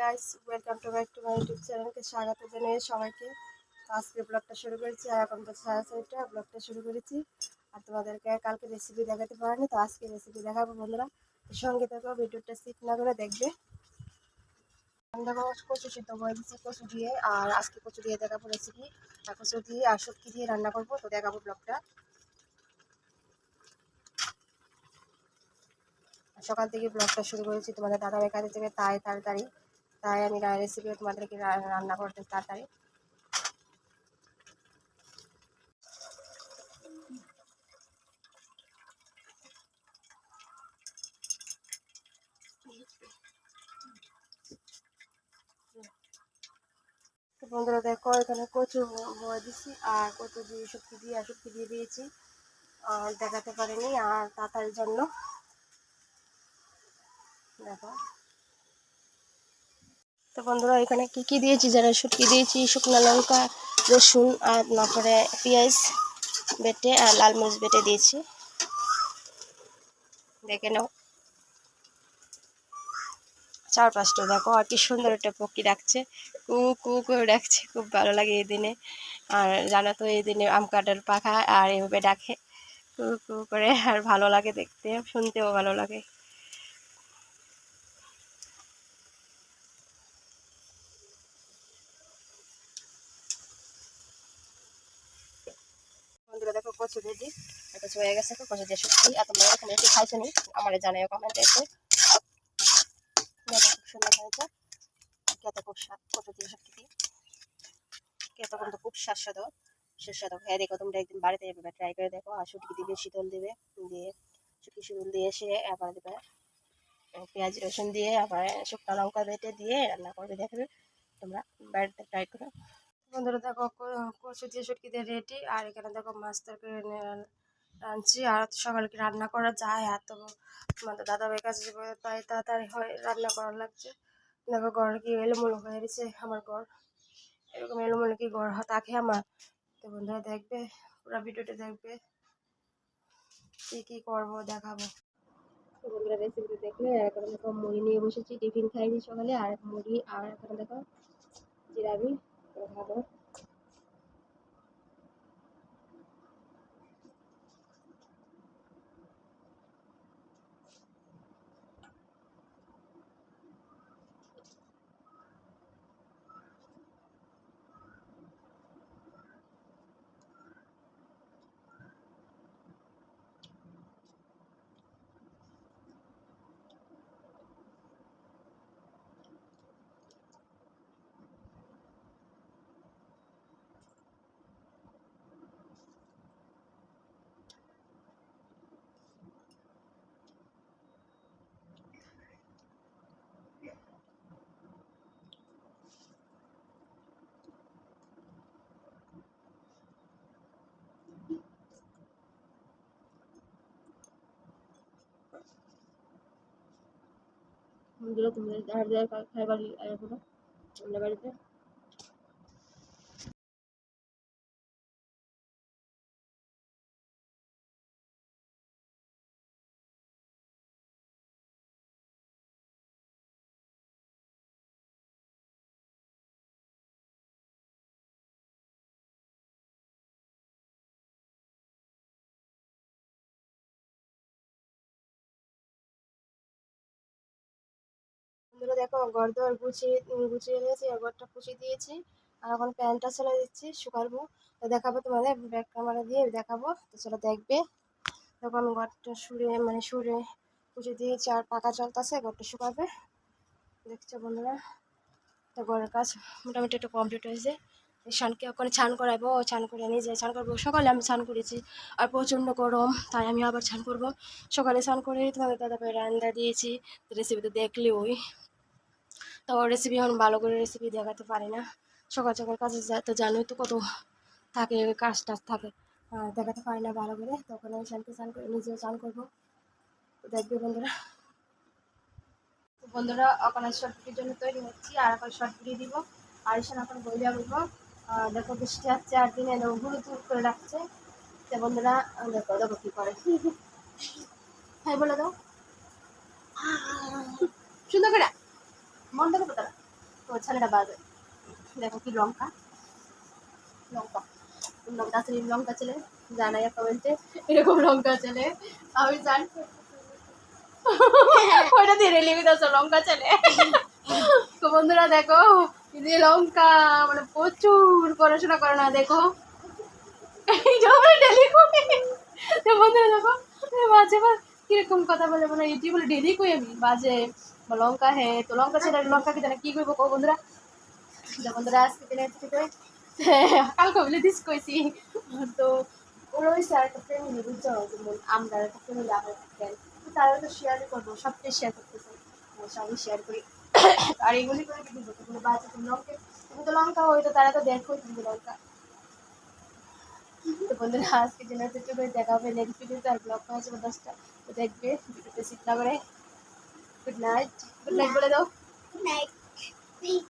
Guys welcome to back to my YouTube চ্যানেলকে স্বাগত জানিয়ে সবাইকে। আজকে ব্লগটা শুরু করেছি আর এখন তো সাড়ে ছয়টা ব্লগটা শুরু করেছি। আর তোমাদেরকে কালকে রেসিপি দেখাতে পারিনি, তো আজকে রেসিপি দেখাবো বন্ধুরা। সঙ্গে থাকো, ভিডিওটা স্কিপ না করে দেখবে। দেখো কচু সিদ্ধ করে দিচ্ছি কচু দিয়ে। আর আজকে কচু দিয়ে দেখাবো রেসিপি আর কচু দিয়ে আর শুটকি দিয়ে রান্না করব, তো দেখাবো ব্লগটা সকাল থেকে ব্লগটা শুরু করেছি তোমাদের দাদাভাই কাজে থেকে তাই তাড়াতাড়ি। তাই আমি রেসিপি তোমাদেরকে রান্না করতে তাড়াতাড়ি। বন্ধুরা দেখো, এখানে কচু বয়ে দিছি, আর কচু দিয়ে শুটকি দিয়ে, আর শুটকি দিয়ে দিয়েছি। আর দেখাতে পারিনি, আর তাড়াতাড়ির জন্য। দেখো। তো বন্ধুরা, এখানে কি কি দিয়েছি? যারা শুটকি দিয়েছি, শুকনো লঙ্কা, রসুন আর তারপরে পেঁয়াজ বেটে আর লাল মরিচ বেটে দিয়েছি। দেখে নাও। চার পাঁচটা দেখো, আর কি সুন্দর একটা পক্ষী ডাকছে কু কু করে ডাকছে খুব ভালো লাগে এই দিনে। আর জানো তো, এই দিনে আম কাঁঠাল পাখা আর এভাবে ডাকে। কু কু করে, আর ভালো লাগে দেখতে, শুনতেও ভালো লাগে। বন্ধুরা দেখো কচু রেডি কচু হয়ে গেছে, কচু দিয়ে শুটকি আর তোমরা এখানে একটু খাইছো নি, আমার জানাই কমেন্টে এসে খুব সুন্দর হয়েছে। খেতে খুব স্বাদ, কচু দিয়ে শুটকি দিয়ে। কিন্তু খুব সুস্বাদু সুস্বাদু। হ্যাঁ দেখো তোমরা একদিন বাড়িতে এভাবে ট্রাই করে দেখো, আর শুটকি দিবে, শীতল দিবে, দিয়ে শুটকি শীতল দিয়ে এসে আবার দেবে পেঁয়াজ, রসুন দিয়ে আবার শুকনো লঙ্কা বেটে দিয়ে রান্না করবে, দেখবে তোমরা বাড়িতে ট্রাই করো। বন্ধুরা দেখো কচু দিয়ে শুটকি দিয়ে রেডি আর এখানে দেখো মাছ তরকারি রাঁধছি আর সকালে কি রান্না করা যায়, আর তো তোমাদের দাদা ভাই কাছে তাই তাড়াতাড়ি হয় রান্না করা লাগছে। দেখো ঘর কি এলোমেলো হয়ে গেছে আমার ঘর। এরকম এলোমেলো কি হয় থাকে আমার? তো বন্ধুরা দেখবে, পুরো ভিডিওটা দেখবে। কি কি করব দেখাবো। বন্ধুরা রেসিপিটা দেখলে এখন দেখো মুড়ি নিয়ে বসেছি, টিফিন খাইনি সকালে, আর মুড়ি, আর এখানে দেখো জিরাবি খাব। বন্ধুরা তোমাদের খাই দেওয়ার খাইবার এখনও আমরা বাড়িতে। বন্ধুরা দেখো ঘর দোয়ার গুছিয়ে গুছিয়ে নিয়েছি আর ঘরটা পুষিয়ে দিয়েছি। আর এখন প্যান্টটা চলে দিচ্ছি, শুকাবো। তো দেখাবো তোমাদের, ব্যাক ক্যামেরা দিয়ে দেখাবো। তো চলো দেখবে। তখন ঘরটা সুরে মানে সুরে পুষে দিয়েছি আর পাকা চলতেছে, ঘরটা শুকাবে। দেখছ বন্ধুরা? তো ঘরের কাজ মোটামুটি একটু কমপ্লিট হয়েছে। শানকে ওখানে ছান করাবো ছান করে নিজে ছান করব। সকালে আমি স্নান করেছি আর প্রচণ্ড গরম, তাই আমি আবার ছান করব। সকালে স্নান করে তোমাদের দাদা ভাই রান্না দিয়েছি। রেসিপি তো দেখলে ওই তো রেসিপি এখন ভালো করে রেসিপি দেখাতে পারি না। সকাল সকাল কাজে তো জানোই তো কত থাকে, কাজ টাজ থাকে। দেখাতে পারি না ভালো করে তখন আমি শানকে স্নান করে নিজেও স্নান করব। দেখবে বন্ধুরা। বন্ধুরা ওখানে শর্টকির জন্য তৈরি হচ্ছি আর এখন শর্টকিটি দিব। আর এসে এখন বইয়া বলব। দেখো বৃষ্টি হচ্ছে আর দিনে গুলো দূর করে রাখছে। তো বন্ধুরা, দেখো দেখো কি করে। হ্যাঁ বলে দাও। সুন্দর করে। মন তারা তো ছেলেটা বাজে। দেখো কি লঙ্কা। লঙ্কা। লঙ্কা আসলে লঙ্কা ছেলে জানাই কমেন্টে এরকম লঙ্কা ছেলে। আমি জানি। ওইটা দিয়ে লঙ্কা ছেলে। তো বন্ধুরা দেখো যে লঙ্কা মানে প্রচুর পড়াশোনা করে না, দেখো। ডেলি বন্ধুরা দেখো মাঝে মাঝে কীরকম কথা বলে মানে এটি ডেলি কই আমি? বাজে। লঙ্কা হে তো লঙ্কা ছেলে লঙ্কা কি জানে, কি করব বন্ধুরা? বন্ধুরা, আজকে দিনে থেকে কালকে বলে দিস কইছি। তো ওই স্যার একটা বুঝছ? যেমন আমরা একটা তো তারা তো শেয়ারই করব, সবটাই শেয়ার করতেছে। সবই শেয়ার করি। আর এগুলি করে কি তুমি লঙ্কা, তুমি তো লঙ্কা, ওই তো তারা তো দেখো তুমি লঙ্কা। তো বন্ধুরা, আজকে নেক্সট ভিডিওতে আর ব্লগ যাবে দশটা। তো দেখবে ভিডিওতে সিট না করে। Good night. Good night, brother. Good night.